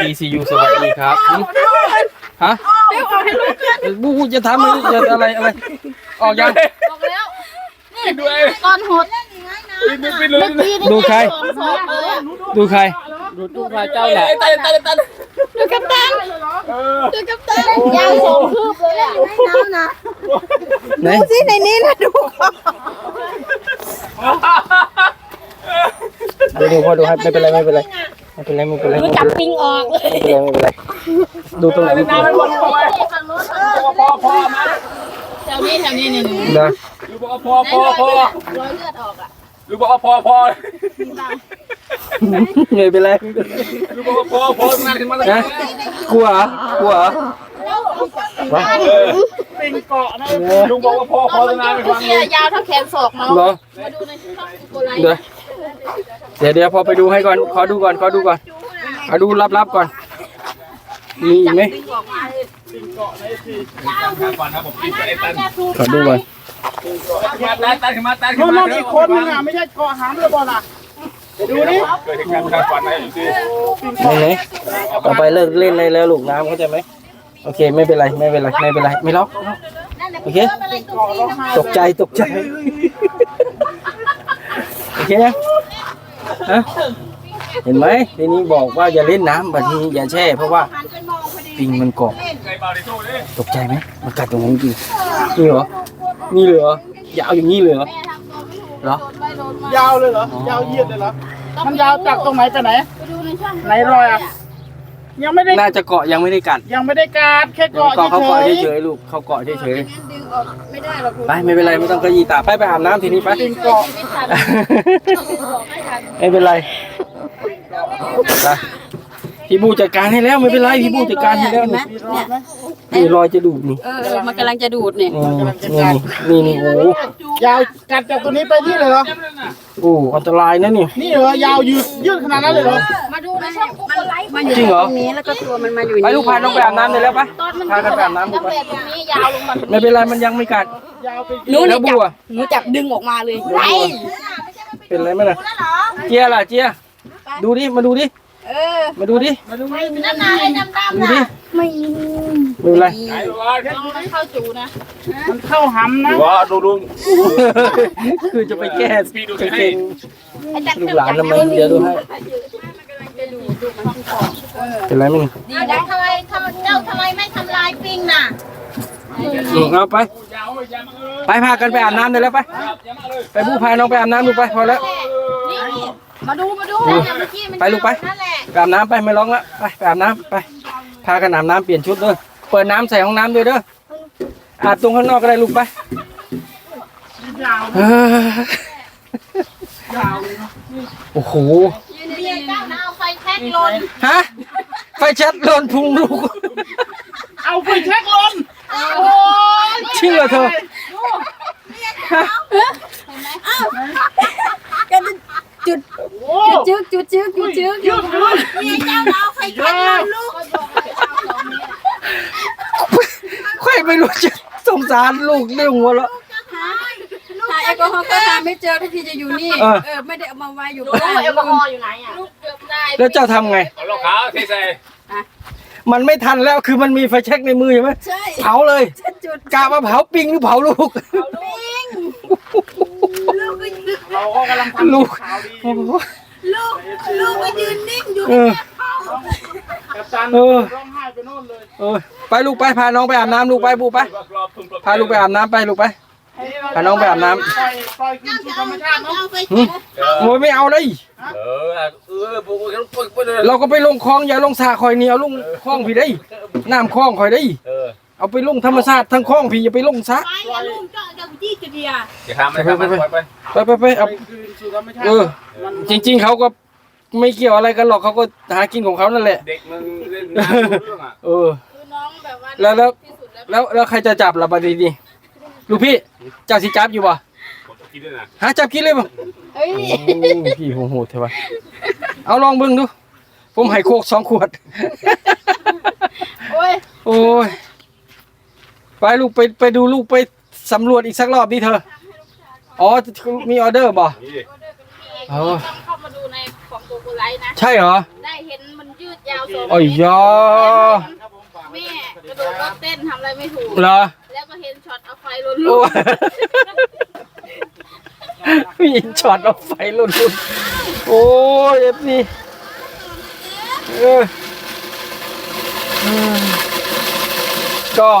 PCU สวัสดีครับหึฮะบูบูจะทำอะไรจะอะไรอะไรออกยังบอกแล้วด้วยตอนหดไม่ไปเลยเมื่อกี้นี่ดูใคร สองศอกเลยอะดูใคร ดูดูพระเจ้าแหละตันตันตันดูกัปตันเออดูกัปตันยาวสองคืบเลยอะไหนที่ในนี้นะดูก่อนดูดูพ่อดูให้ไม่เป็นไรไม่เป็นไร ไม่เป็นไรไม่เป็นไรไม่จัเป็บนไรปิงออกเลยไม่เป็นไรไม่เป็นไรดูตรงไหนไม่เป็นไรฝั่งโน้นพอพอมาแถวนี้แถวนี้นี่นี่นะดูบอกว่าพอพอพอรอยเลือดออกอะดูบอกว่าพอพอไม่เป็นไรไม่เป็นไรดูบอกว่าพอพองานขึ้นมาเลยนะกลัวเหรอกลัวเหรอวะปิงเกาะนะลุงบอกว่าพอพอตอนงานมันไปจุฟักงเสียยาวเท่าแขนศอกเนาะเหรอมาดูในช่องโกไลเดี๋ยว เดี๋ยวเดี๋ยวพอไปดูให้ก่อน ขอดูก่อน ขอดูก่อนเอาดูรับๆก่อน มีอีกไหมก่อนนะผมปิงไอ้ตันขอดูก่อนมาตันตันขึ้นมาตันขึ้นโน่นมาโน่นอีกคนนึงอะไม่ใช่เกาะหางเรือบอลอะไปดูนี่เกิดเหตุการณ์การฝันอะไรอยู่ที่ไหนไหนต่อไปเลิกเล่นเลยแล้วลูกน้ำเข้าใจไหมโอเคไม่เป็นไรไม่เป็นไรไม่เป็นไรไม่ล็อกโอเคตกใจตกใจโอ เคนะฮะเห็นไหมทีนี้บอกว่าอย่าเล่นน้ำแบบนี้อย่าแช่ เพราะว่าปิงมันเกาะไก่เบาในโซ่เลยตกใจไหมมันกัดตรงนั้นจริงนี่เหรอนี่เลยเหรอยาวอย่างนี้เลยเหรอเหรอยาวเลยเหรอยาวเหยียดเลยเหรอมันยาวจากตรงไหนไปไหนไปดูในช่องไหนรอยอะ ยังไม่ได้น่าจะเกาะยังไม่ได้กัดยังไม่ได้การดแค่เดี๋ยวเกาะเกาะเขาเกาะเฉยเฉยๆลูกเขาเกาะเฉยดึงออกไม่ได้หรอกๆไปไม่เป็นไรไม่ต้องกระยีตาไปไปอาบน้ำทีนี้ไปๆปิงเกาะไม่ทันบอกไม่ทันไม่เป็นไรไปพี่บูจัดการให้แล้วไม่เป็นไรพี่บูจัดการให้แล้วนี่นี่รอยจะดูดนี่เออมันกำลังจะดูดเนี่ยนี่นี่นี่นี่โอ้โหยาวกัดจากตัวนี้ไปนี่เลยเหรอโอ้อันตรายนะนี่นี่เหรอยาวยืดยืดขนาดนั้นเลยเหรอมาดูในช่องโกไลฟ์ มันอยู่จริงเหรอ ตรงนี้แล้วก็ตัวมันมาอยู่ไปลูกพาน้องไปอาบน้ำเลยแล้วไปตอนมันพากันไปอาบน้ำลูตั้กงไปแต่ตรงนี้ยาวลงมาไม่เป็นไรมันยังไม่กัดยาวไปหนูแล้นี่วจับับวหนูจับดึงออกมาเลยแล้วบัวเป็นไรไหมล่ะเจียล่ะเจียดูดิมาดูดิเออมาดูดินั่นน่ะไอ้ดำๆดูดิน่ะไม่ไม่เป็นไรไก่ว่าลองมันเข้าจูนะมันเข้าหำนะว่าดูดูคือจะไปแก้พี่ดูจะให้เก่งลูกหลานทำไมเดี๋ยวดูให้ เป็นไรมั้งดีนะทำไมทำเจ้าทำไมไม่ทำลายปิงน่ะลูกเอาไปยาวอย่ามาเออไปพากันไปอาบน้ำเลยแล้วไปอย่ามาเลยไปบูพาน้องไปอาบน้ำดูไปพอแล้ว นี่มาดูมาดูเนี่ยเมื่อกี้มันไปลูกไป นั่นแหละไปอาบน้ำไปไม่ร้องละไปไปอาบน้ำไป พากันอาบน้ำเปลี่ยนชุดเด้อเปิดน้ำใส่ห้องน้ำด้วยเด้อ อาบตรงข้างนอกก็ได้ลูกไปยาวเออโอ้โห เบียร์เจ้าน่ะเอาไฟแท็กลนฮะ ไฟแชัดโลนพุงลูก เอาไปเช็คลมเชื่อเธอก็จุดโอ้จุดจึ๊กจุดจึ๊กจุดจึ๊กยืดเลยเบียร์เจ้าน่ะเอาไฟแท็กลนลูกค่อยไม่รู้จะสงสารลูกเรื่องหัวแล้วหา แอลกอฮอล์ก็หาไม่เจอทุกทีจะอยู่นี่ เออ เออ ไม่ได้เอามาไว้อยู่รู้ว่าแอลกอฮอล์อยู่ไหนอะลูกเกือบได้แล้วเจ้าทำไง เอารองเท้าเทใส่มันไม่ทันแล้วคือมันมีไฟแช็กในมือใช่ไหมใช่เผาเลยฉันจุดกามาเผาปิงหรือเผาลูกเราก็กำลังทำลูก ข่าวดีโอ้โหลูกไปยืนนิ่งอยู่เออ กับตันเออ ร้องไห้ไปโน่นเลยเออไปลูกไปพาน้องไปอาบน้ำลูกไปบูไป พาลูกไปอาบน้ำไปลูกไป พาน้องไปอาบน้ำ ปล่อยปล่อยคืนสู่ธรรมชาติเนาะเอาไฟหึโอ้ยไม่เอาเลย เออเออปุ๊บปุ๊บปุ๊บเลยเราก็ไปลงคลองอย่าลงสาคอยนี่เอาลงคลองพี่ได้น้ำคลองคอยได้เออเอาไปลงธรรมชาติทั้งคลองพี่อย่าไปลงซะไฟอย่าลุงเจาะกับจี้จะเดียอย่าทำเลยครับมันไปไปไปไปเอาไปคืนสู่ธรรมชาติเออจริง ๆเขาก็ไม่เกี่ยวอะไรกันหรอกเขาก็หากินของเขานั่นแหละ เด็กมึงเล่นน้ำเรื่องอะเออ คือน้องแบบว่าแล้วแล้ว ที่สุดแล้วแล้วแล้วใครจะจับล่ะบัดนี้นี่ ลูกพี่เจ้าสิจับอยู่บ่ผมกินด้วยนะหาจับกินเลยบ่เฮ้ยโอ้พี่โหโหดเถอะวะเอาลองเบิ่งดู ผมให้โคกสองขวด โอ้ยโอ้ยไปลูกไปไปดูลูกไปสำรวจอีกสักรอบดิเธอ อ๋อมีออเดอร์บ่นี่เออต้องเข้ามาดูในของโกโกไลท์นะ ใช่เหรอ ได้เห็นมันยืดยาวสองโอ้ยยอแม่กระโดดรถเต้นทำอะไรไม่ถูก เหรอแล้วก็ เห็นช็อตเอาไฟลุนโอ้ยมีช็อตเอาไฟลุนๆโอ้ยเอฟนี่เอออืมก็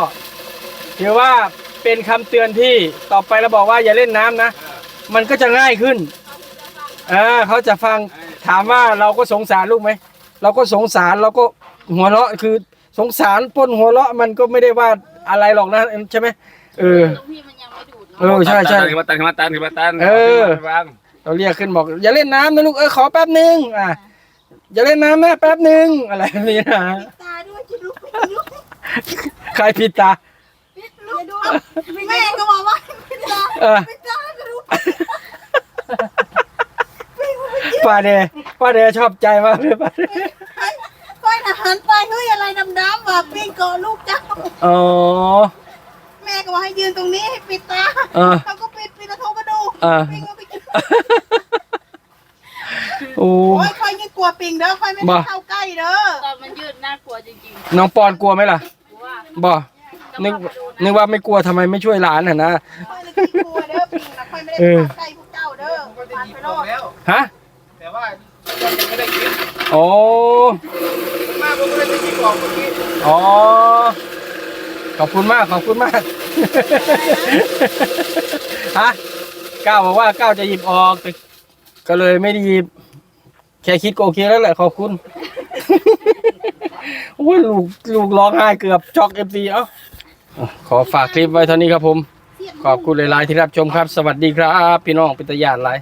ถือว่าเป็นคำเตือนที่ต่อไปเราบอกว่าอย่าเล่นน้ำนะ มันก็จะง่ายขึ้นอ่าเขาจะฟังถามว่าเราก็สงสารลูกไหมเราก็สงสารเราก็หัวเราะคือสงสารปนหัวเราะมันก็ไม่ได้ว่า อะไรหรอกนะใช่ไหมเออตรงพี่มันยังไม่ดูดเออใช่ใช่ขึ้นมาตันขึ้นมาตันขึ้นมาตันเออเราเรียกขึ้นบอก อย่าเล่นน้ำนะลูกเออขอแป๊บนึงอะอย่าเล่นน้ำนะแป๊บนึงอะไรแบบนี้นะตาด้วยจะดูใครผิดตาแม่ก็บอกว่าเออป้าเดป้าเดชอบใจมากเลยป้าเด ค่อยนะหันไปเฮ้ยอะไรดำๆว่ะปิ้งเกาะลูกเจ้า อ๋อ แม่ก็บอกให้ยืนตรงนี้ให้ปิดตาเออเขาก็ปิดปิดแล้วเขาก็ดูเออ ปิ้งก็ไปกินโอ้ โอ้ยค่อยยิ่งกลัวปิงเด้อค่อยไม่บ่ได้เข้าใกล้เด้อตอนมันยืดน่ากลัวจริงน้องปอนกลัวไหมล่ะๆกูว่าบ่นึกนึกว่าไม่กลัวทำไมไม่ช่วยหลานน่ะนะค่อยเลยขี้กลัวเด้อปิงนะค่อยไม่ได้เออเข้าใกล้พวกเจ้าเด้อก็จะปานหยิบไปอโลอกดแล้ว ฮะ แต่ว่าก็ยังไม่ได้กินโอ้ มากผมก็เลยจะหยิบออกเมื่อกี้อ๋อ ขอบคุณมากขอบคุณมากฮะก้าวบอกว่าก้าวจะหยิบออกแต่ก็เลยไม่ได้หยิบ แค่คิดก็โอเคแล้วแหละขอบคุณโอ้ยลูกลูกร้องไห้เกือบช็อกเอฟซีเอ้าขอฝากคลิปไว้เท่านี้ครับผม ขอบคุณหลายๆที่รับชมครับ สวัสดีครับ พี่น้องป็นตาญาติหลาย